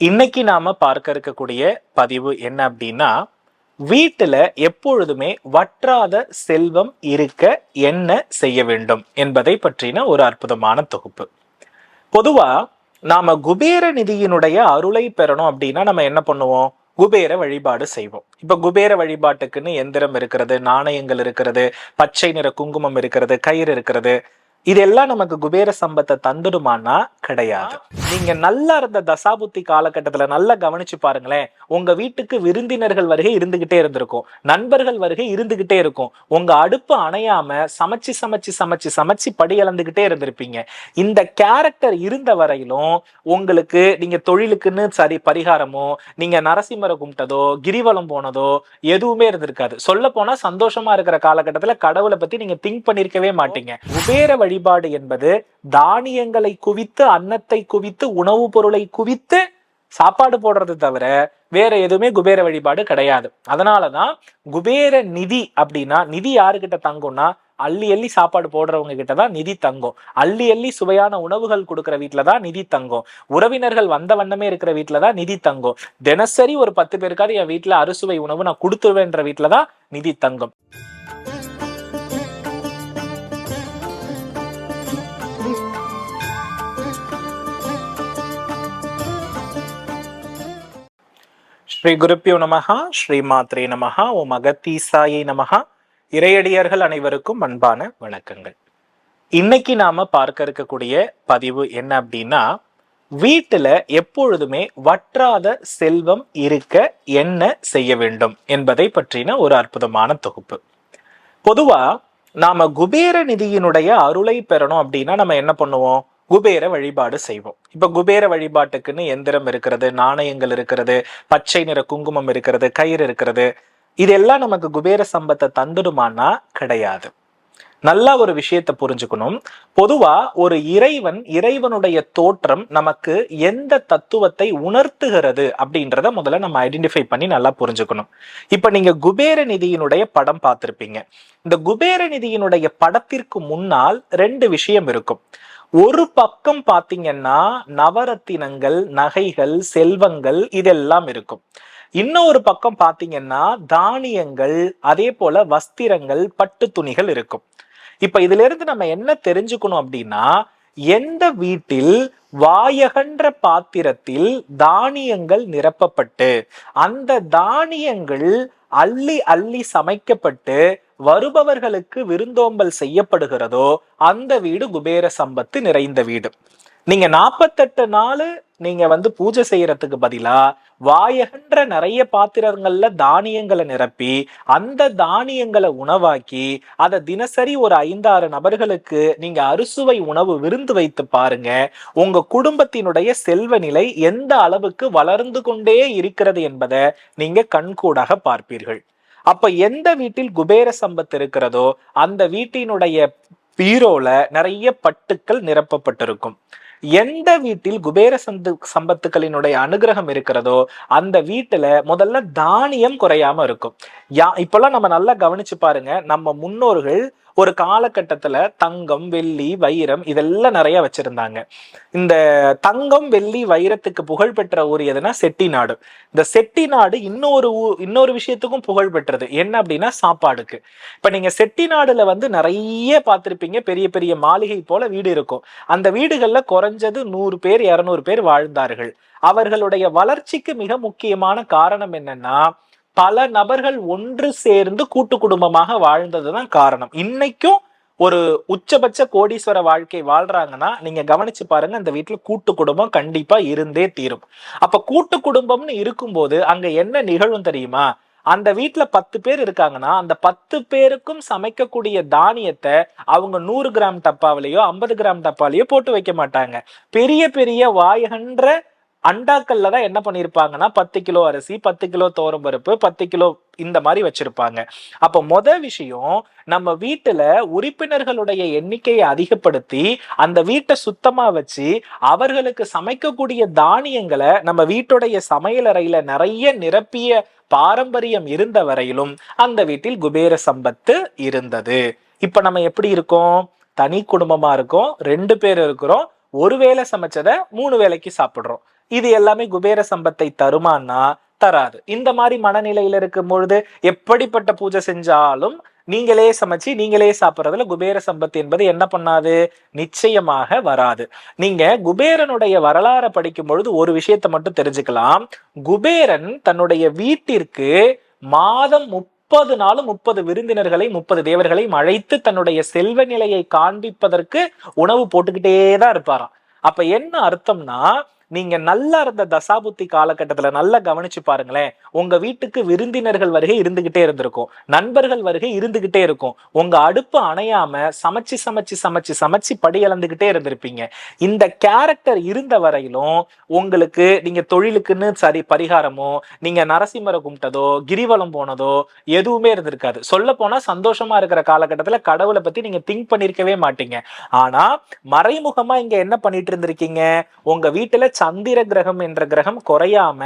இன்னைக்கு நாம பார்க்க இருக்கக்கூடிய பதிவு என்ன அப்படின்னா வீட்டுல எப்பொழுதுமே வற்றாத செல்வம் இருக்க என்ன செய்ய வேண்டும் என்பதை பற்றின ஒரு அற்புதமான தொகுப்பு. பொதுவா நாம குபேர நிதியினுடைய அருளை பெறணும் அப்படின்னா நம்ம என்ன பண்ணுவோம்? குபேர வழிபாடு செய்வோம். இப்ப குபேர வழிபாட்டுக்குன்னு எந்திரம் இருக்கிறது நாணயங்கள் இருக்கிறது பச்சை நிற குங்குமம் இருக்கிறது கயிறு இருக்கிறது. இதெல்லாம் நமக்கு குபேர சம்பத்தை தந்துடுமானா கிடையாது. நீங்க நல்லா இருந்த தசாபுத்தி காலகட்டத்துல நல்லா கவனிச்சு பாருங்களேன். உங்க வீட்டுக்கு விருந்தினர்கள் வருகை இருந்துகிட்டே இருந்திருக்கும். நண்பர்கள் வருகை இருந்துகிட்டே இருக்கும். உங்க அடுப்பு அணையாம சமைச்சு சமைச்சு சமைச்சு சமைச்சு படி இழந்துகிட்டே இருந்திருப்பீங்க. இந்த கேரக்டர் இருந்த வரையிலும் உங்களுக்கு நீங்க தொழிலுக்குன்னு சரி பரிகாரமோ நீங்க நரசிம்மரை கும்பிட்டதோ கிரிவலம் போனதோ எதுவுமே இருந்திருக்காது. சொல்ல போனா சந்தோஷமா இருக்கிற காலகட்டத்துல கடவுளை பத்தி நீங்க திங்க் பண்ணிருக்கவே மாட்டீங்க. குபேர வழிபாடு என்பது தானியங்களை குவித்து அன்னத்தை குவித்து உணவுப் பொருளை குவித்து சாப்பாடு போடுறது தவிர வேற எதுவுமே குபேர வழிபாடு கிடையாது. அதனாலதான் குபேர நிதி அப்படின்னா நிதி யாருக்கிட்ட தங்கும்னா அள்ளி அள்ளி சாப்பாடு போடுறவங்க கிட்ட தான் நிதி தங்கும். அள்ளி அள்ளி சுவையான உணவுகள் கொடுக்குற வீட்டில தான் நிதி தங்கும். உறவினர்கள் வந்த வண்ணமே இருக்கிற வீட்டில தான் நிதி தங்கும். தினசரி ஒரு பத்து பேருக்காவது என் வீட்டுல அறுசுவை உணவு நான் கொடுத்துருவேன்ற வீட்டில தான் நிதி தங்கும். ஸ்ரீ குருப்பியோ நமகா ஸ்ரீ மாத்ரே நமகா ஓ மகத்தீசாயை நமகா இறையடியர்கள் அனைவருக்கும் அன்பான வணக்கங்கள். இன்னைக்கு நாம பார்க்க இருக்கக்கூடிய பதிவு என்ன அப்படின்னா வீட்டுல எப்பொழுதுமே வற்றாத செல்வம் இருக்க என்ன செய்ய வேண்டும் என்பதை பற்றின ஒரு அற்புதமான தொகுப்பு. பொதுவா நாம குபேர நிதியினுடைய அருளை பெறணும் அப்படின்னா நம்ம என்ன பண்ணுவோம்? குபேர வழிபாடு செய்வோம். இப்போ குபேர வழிபாட்டுக்குன்னு எந்திரம் இருக்கிறது நாணயங்கள் இருக்கிறது பச்சை நிற குங்குமம் இருக்கிறது கயிறு இருக்கிறது. இதெல்லாம் நமக்கு குபேர சம்பத்தை தந்துடுமான்னா கிடையாது. நல்லா ஒரு விஷயத்தை புரிஞ்சுக்கணும். பொதுவா ஒரு இறைவன் இறைவனுடைய தோற்றம் நமக்கு எந்த தத்துவத்தை உணர்த்துகிறது அப்படின்றத முதல்ல நம்ம ஐடென்டிஃபை பண்ணி நல்லா புரிஞ்சுக்கணும். இப்ப நீங்க குபேர நிதியினுடைய படம் பார்த்திருப்பீங்க. இந்த குபேர நிதியினுடைய படத்திற்கு முன்னால் ரெண்டு விஷயம் இருக்கும். ஒரு பக்கம் பாத்தீங்கன்னா நவரத்தினங்கள் நகைகள் செல்வங்கள் இதெல்லாம் இருக்கும். இன்னொரு பக்கம் பாத்தீங்கன்னா தானியங்கள் அதே போல வஸ்திரங்கள் பட்டு துணிகள் இருக்கும். இப்ப இதுல இருந்து நம்ம என்ன தெரிஞ்சுக்கணும் அப்படின்னா எந்த வீட்டில் வாயகன்ற பாத்திரத்தில் தானியங்கள் நிரப்பப்பட்டு அந்த தானியங்கள் அள்ளி அள்ளி சமைக்கப்பட்டு வருபவர்களுக்கு விருந்தோம்பல் செய்யப்படுகிறதோ அந்த வீடு குபேர சம்பத்து நிறைந்த வீடு. நீங்க நாற்பத்தெட்டு நாள் நீங்க வந்து பூஜை செய்யறதுக்கு பதிலா வாயகன்ற நிறைய பாத்திரங்கள்ல தானியங்களை நிரப்பி அந்த தானியங்களை உணவாக்கி அதை தினசரி ஒரு ஐந்தாறு நபர்களுக்கு நீங்க அறுசுவை உணவு விருந்து வைத்து பாருங்க. உங்க குடும்பத்தினுடைய செல்வ நிலை எந்த அளவுக்கு வளர்ந்து கொண்டே இருக்கிறது என்பதை நீங்க கண்கூடாக பார்ப்பீர்கள். அப்ப எந்த வீட்டில் குபேர சம்பத்து இருக்கிறதோ அந்த வீட்டினுடைய பீரோல நிறைய பட்டுக்கள் நிரப்பப்பட்டிருக்கும். எந்த வீட்டில் குபேர சந்து சம்பத்துக்களினுடைய அனுகிரகம் இருக்கிறதோ அந்த வீட்டுல முதல்ல தானியம் குறையாம இருக்கும். யா இப்பெல்லாம் நம்ம நல்லா கவனிச்சு பாருங்க நம்ம முன்னோர்கள் ஒரு காலகட்டத்துல தங்கம் வெள்ளி வைரம் இதெல்லாம் நிறைய வச்சிருந்தாங்க. இந்த தங்கம் வெள்ளி வைரத்துக்கு புகழ் பெற்ற ஊர் எதுனா செட்டிநாடு இந்த செட்டிநாடு இன்னொரு ஊ இன்னொரு விஷயத்துக்கும் புகழ் பெற்றது. என்ன அப்படின்னா சாப்பாடுக்கு. இப்ப நீங்க செட்டிநாடுல வந்து நிறைய பார்த்திருப்பீங்க. பெரிய பெரிய மாளிகை போல வீடு இருக்கும். அந்த வீடுகள்ல குறைஞ்சது நூறு பேர் இரநூறு பேர் வாழ்ந்தார்கள். அவர்களுடைய வளர்ச்சிக்கு மிக முக்கியமான காரணம் என்னன்னா பல நபர்கள் ஒன்று சேர்ந்து கூட்டு குடும்பமாக வாழ்ந்தது தான் காரணம். இன்னைக்கும் ஒரு உச்சபட்ச கோடீஸ்வர வாழ்க்கை வாழ்றாங்கன்னா நீங்க கவனிச்சு பாருங்க அந்த வீட்டுல கூட்டு குடும்பம் கண்டிப்பா இருந்தே தீரும். அப்ப கூட்டு குடும்பம்னு இருக்கும்போது அங்க என்ன நிகழும் தெரியுமா? அந்த வீட்டுல பத்து பேர் இருக்காங்கன்னா அந்த பத்து பேருக்கும் சமைக்கக்கூடிய தானியத்தை அவங்க நூறு கிராம் டப்பாவிலையோ ஐம்பது கிராம் டப்பாலையோ போட்டு வைக்க மாட்டாங்க. பெரிய பெரிய வாயகன்ற அண்டாக்கள்ல தான் என்ன பண்ணியிருப்பாங்கன்னா பத்து கிலோ அரிசி பத்து கிலோ பருப்பு பத்து கிலோ இந்த மாதிரி வச்சிருப்பாங்க. அப்ப மொத விஷயம் நம்ம வீட்டுல உறுப்பினர்களுடைய எண்ணிக்கையை அதிகப்படுத்தி அந்த வீட்டை சுத்தமா வச்சு அவர்களுக்கு சமைக்கக்கூடிய தானியங்களை நம்ம வீட்டுடைய சமையலறையில நிறைய நிரப்பிய பாரம்பரியம் இருந்த வரையிலும் அந்த வீட்டில் குபேர சம்பத்து இருந்தது. இப்ப நம்ம எப்படி இருக்கோம்? தனி குடும்பமா இருக்கோம் ரெண்டு பேர் இருக்கிறோம் ஒரு வேளை சமைச்சதை மூணு வேளைக்கு சாப்பிடுறோம். இது எல்லாமே குபேர சம்பத்தை தருமான்னா தராது. இந்த மாதிரி மனநிலையில இருக்கும் பொழுது எப்படிப்பட்ட பூஜை செஞ்சாலும் நீங்களே சமைச்சு நீங்களே சாப்பிட்றதுல குபேர சம்பத்து என்பது என்ன பண்ணாது? நிச்சயமாக வராது. நீங்க குபேரனுடைய வரலாறை படிக்கும் பொழுது ஒரு விஷயத்தை மட்டும் தெரிஞ்சுக்கலாம். குபேரன் தன்னுடைய வீட்டிற்கு மாதம் முப்பது நாளும் முப்பது விருந்தினர்களை முப்பது தேவர்களை அழைத்து தன்னுடைய செல்வ நிலையை காண்பிப்பதற்கு உணவு போட்டுக்கிட்டே தான் இருப்பாராம். அப்ப என்ன அர்த்தம்னா நீங்க நல்லா இருந்த தசாபுத்தி காலகட்டத்துல நல்லா கவனிச்சு பாருங்களேன். உங்க வீட்டுக்கு விருந்தினர்கள் வருகை இருந்துகிட்டே இருந்திருக்கும். நண்பர்கள் வருகை இருந்துகிட்டே இருக்கும். உங்க அடுப்பு அணையாம சமைச்சு சமைச்சு சமைச்சு சமைச்சு படி இழந்துகிட்டே இருந்திருப்பீங்க. இந்த கேரக்டர் இருந்த வரையிலும் உங்களுக்கு நீங்க தொழிலுக்குன்னு சரி பரிகாரமோ நீங்க நரசிம்மரை கும்பிட்டதோ கிரிவலம் போனதோ எதுவுமே இருந்திருக்காது. சொல்ல போனா சந்தோஷமா இருக்கிற காலகட்டத்துல கடவுளை பத்தி நீங்க திங்க் பண்ணிருக்கவே மாட்டீங்க. ஆனா மறைமுகமா இங்க என்ன பண்ணிட்டு இருந்திருக்கீங்க? உங்க வீட்டுல சந்திர கிரகம் என்ற கிரகம் குறையாம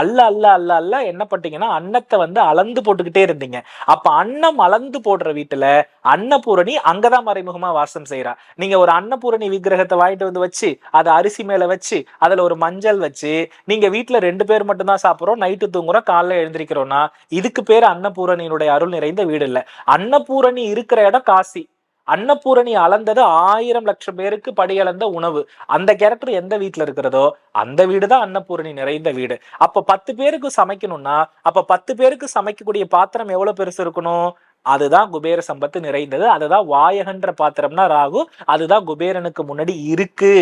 அல்ல அல்ல அல்ல அல்ல என்ன பண்ணிட்டீங்கன்னா அன்னத்தை வந்து அளந்து போட்டுக்கிட்டே இருந்தீங்க. அப்ப அன்னம் அளந்து போடுற வீட்டுல அன்னபூரணி அங்கதான் மறைமுகமா வாசம் செய்யறா நீங்க ஒரு அன்னபூரணி விக்கிரகத்தை வாங்கிட்டு வந்து வச்சு அதை அரிசி மேல வச்சு அதுல ஒரு மஞ்சள் வச்சு நீங்க வீட்டுல ரெண்டு பேர் மட்டும்தான் சாப்பிட்றோம் நைட்டு தூங்குறோம் காலைல எழுந்திருக்கிறோம்னா இதுக்கு பேர் அன்னபூரணியினுடைய அருள் நிறைந்த வீடு இல்லை. அன்னபூரணி இருக்கிற இடம் காசி. அன்னபூரணி அளந்தது ஆயிரம் லட்சம் பேருக்கு படியளந்த உணவு. அந்த கேரக்டர் எந்த வீட்டுல இருக்கிறதோ அந்த வீடு தான் அன்னபூரணி நிறைந்த வீடு. அப்ப பத்து பேருக்கு சமைக்கணும்னா அப்ப பத்து பேருக்கு சமைக்கக்கூடிய பாத்திரம் எவ்வளவு பெருசு இருக்கணும்? அதுதான் குபேர சம்பத்து நிறைந்தது. அதுதான் வாயகன்ற பாத்திரம்னா ராகு அதுதான் குபேரனுக்கு முன்னாடி இருக்கு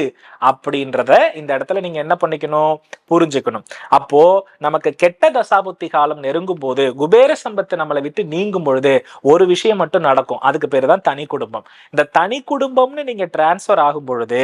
அப்படின்றத இந்த இடத்துல நீங்க என்ன பண்ணிக்கணும்? புரிஞ்சுக்கணும். அப்போ நமக்கு கெட்ட தசாபுத்தி காலம் நெருங்கும் போது குபேர சம்பத்து நம்மளை விட்டு நீங்கும் பொழுது ஒரு விஷயம் மட்டும் நடக்கும். அதுக்கு பேரு தான் தனி குடும்பம். இந்த தனி குடும்பம்னு நீங்க டிரான்ஸ்ஃபர் ஆகும் பொழுது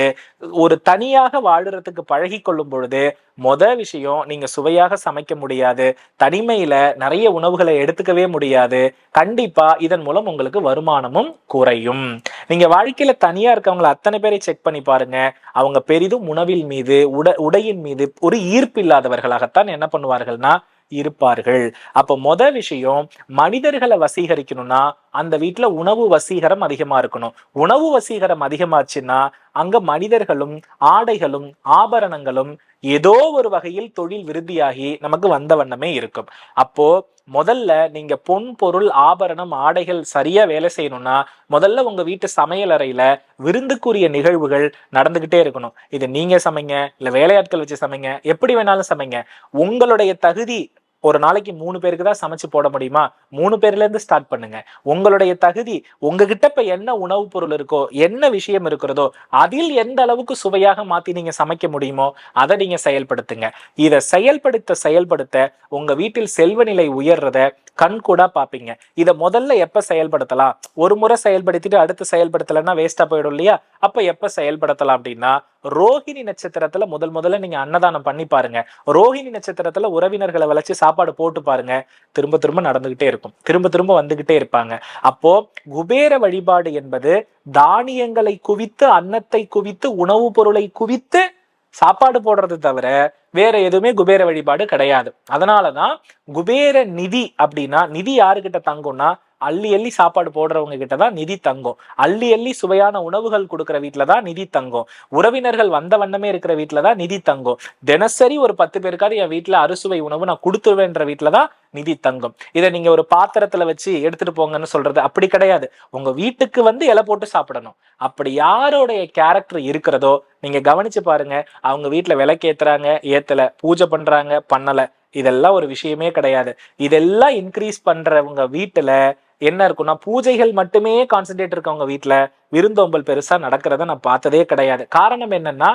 ஒரு தனியாக வாழுறதுக்கு பழகி கொள்ளும் பொழுது மொத விஷயம் நீங்க சுவையாக சமைக்க முடியாது. தனிமையில நிறைய உணவுகளை எடுத்துக்கவே முடியாது. கண்டிப்பா இதன் மூலம் உங்களுக்கு வருமானமும் குறையும். நீங்க வாழ்க்கையில தனியா இருக்கவங்களை அத்தனை பேரை செக் பண்ணி பாருங்க. அவங்க பெரிதும் உணவில் மீது உட உடையின் மீது ஒரு ஈர்ப்பு இல்லாதவர்களாகத்தான் என்ன பண்ணுவார்கள்னா இருப்பார்கள். அப்ப மொத விஷயம் மனிதர்களை வசீகரிக்கணும்னா அந்த வீட்டுல உணவு வசீகரம் அதிகமா இருக்கணும். உணவு வசீகரம் அதிகமாச்சுன்னா அங்க மனிதர்களும் ஆடைகளும் ஆபரணங்களும் ஏதோ ஒரு வகையில் தொழில் விருத்தியாகி நமக்கு வந்த வண்ணமே இருக்கும். அப்போ முதல்ல நீங்க பொன் பொருள் ஆபரணம் ஆடைகள் சரியா வேலை செய்யணும்னா முதல்ல உங்க வீட்டு சமையல் அறையில விருந்துக்குரிய நிகழ்வுகள் நடந்துகிட்டே இருக்கணும். இது நீங்க சமைங்க இல்ல வேலையாட்கள் வச்சு சமைங்க எப்படி வேணாலும் சமைங்க. உங்களுடைய தகுதி ஒரு நாளைக்கு மூணு பேருக்கு தான் சமைச்சு போட முடியுமா? மூணு பேர்ல இருந்து ஸ்டார்ட் பண்ணுங்க. உங்களுடைய தகுதி உங்ககிட்ட இப்ப என்ன உணவுப் பொருள் இருக்கோ என்ன விஷயம் இருக்கிறதோ அதில் எந்த அளவுக்கு சுவையாக மாத்தி நீங்க சமைக்க முடியுமோ அதை நீங்க செயல்படுத்துங்க. இதை செயல்படுத்த செயல்படுத்த உங்க வீட்டில் செல்வ நிலை உயர்றத கண் கூட பாப்பீங்க. இதை முதல்ல எப்ப செயல்படுத்தலாம்? ஒரு முறை செயல்படுத்திட்டு அடுத்து செயல்படுத்தலைன்னா வேஸ்டா போயிடும் இல்லையா? அப்ப எப்ப செயல்படுத்தலாம் அப்படின்னா ரோஹிணி நட்சத்திரத்துல முதல் முதல்ல நீங்க அன்னதானம் பண்ணி பாருங்க. ரோஹிணி நட்சத்திரத்துல உறவினர்களை வளைச்சு சாப்பாடு போட்டு பாருங்க. திரும்ப திரும்ப நடந்துகிட்டே இருக்கும். திரும்ப திரும்ப வந்துகிட்டே இருப்பாங்க. அப்போ குபேர வழிபாடு என்பது தானியங்களை குவித்து அன்னத்தை குவித்து உணவுப் பொருளை குவித்து சாப்பாடு போடுறது தவிர வேற எதுவுமே குபேர வழிபாடு கிடையாது. அதனாலதான் குபேர நிதி அப்படின்னா நிதி யாருக்கிட்ட தங்கும்னா அள்ளி அள்ளி சாப்பாடு போடுறவங்க கிட்ட தான் நிதி தங்கும். அள்ளி அள்ளி சுவையான உணவுகள் கொடுக்குற வீட்டுலதான் நிதி தங்கும். உறவினர்கள் வந்த வண்ணமே இருக்கிற வீட்டுலதான் நிதி தங்கும். தினசரி ஒரு பத்து பேருக்காவது என் வீட்டுல அறுசுவை உணவு நான் கொடுத்துருவேன்ற வீட்டுல தான் நிதி தங்கம். இதை நீங்க ஒரு பாத்திரத்துல வச்சு எடுத்துட்டு போங்கன்னு சொல்றது அப்படி கிடையாது. உங்க வீட்டுக்கு வந்து இலை போட்டு சாப்பிடணும். அப்படி யாரோடைய கேரக்டர் இருக்கிறதோ நீங்க கவனிச்சு பாருங்க. அவங்க வீட்டுல விளக்கேத்துறாங்க ஏத்தல பூஜை பண்றாங்க பண்ணல. இதெல்லாம் ஒரு விஷயமே கிடையாது. இதெல்லாம் இன்க்ரீஸ் பண்றவங்க வீட்டுல என்ன இருக்கும்னா பூஜைகள் மட்டுமே கான்சென்ட்ரேட் இருக்கவங்க வீட்டுல விருந்தோம்பல் பெருசா நடக்கிறத நான் பார்த்ததே கிடையாது. காரணம் என்னன்னா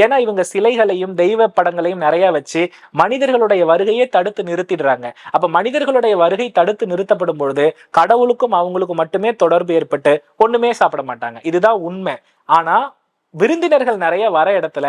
ஏன்னா இவங்க சிலைகளையும் தெய்வ படங்களையும் நிறைய வச்சு மனிதர்களுடைய வருகையை தடுத்து நிறுத்திடுறாங்க. அப்ப மனிதர்களுடைய வருகை தடுத்து நிறுத்தப்படும் பொழுது கடவுளுக்கும் அவங்களுக்கும் மட்டுமே தொடர்பு ஏற்பட்டு ஒண்ணுமே சாப்பிட மாட்டாங்க. இதுதான் உண்மை. ஆனா விருந்தினர்கள் நிறைய வர இடத்துல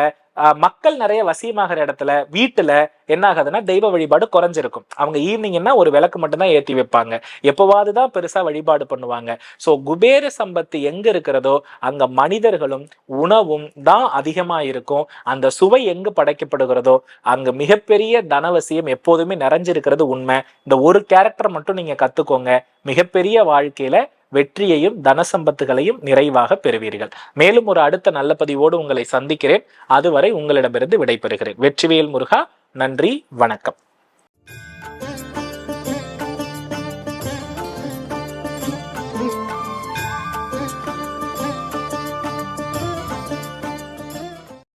மக்கள் நிறைய வசியமாகிற இடத்துல வீட்டுல என்ன ஆகுதுன்னா தெய்வ வழிபாடு குறைஞ்சிருக்கும். அவங்க ஈவினிங்னா ஒரு விளக்கு மட்டும்தான் ஏற்றி வைப்பாங்க. எப்போவாது தான் பெருசா வழிபாடு பண்ணுவாங்க. ஸோ குபேர சம்பத்து எங்க இருக்கிறதோ அங்க மனிதர்களும் உணவும் தான் அதிகமா இருக்கும். அந்த சுவை எங்கு படைக்கப்படுகிறதோ அங்க மிகப்பெரிய தனவசியம் எப்போதுமே நிறைஞ்சிருக்கிறது உண்மை. இந்த ஒரு கேரக்டர் மட்டும் நீங்க கத்துக்கோங்க. மிகப்பெரிய வாழ்க்கையில வெற்றியையும் தனசம்பத்துகளையும் நிறைவாக பெறுவீர்கள். மேலும் ஒரு அடுத்த நல்ல பதிவோடு உங்களை சந்திக்கிறேன். அதுவரை உங்களிடமிருந்து விடைபெறுகிறேன். வெற்றிவேல் முருகா நன்றி வணக்கம்.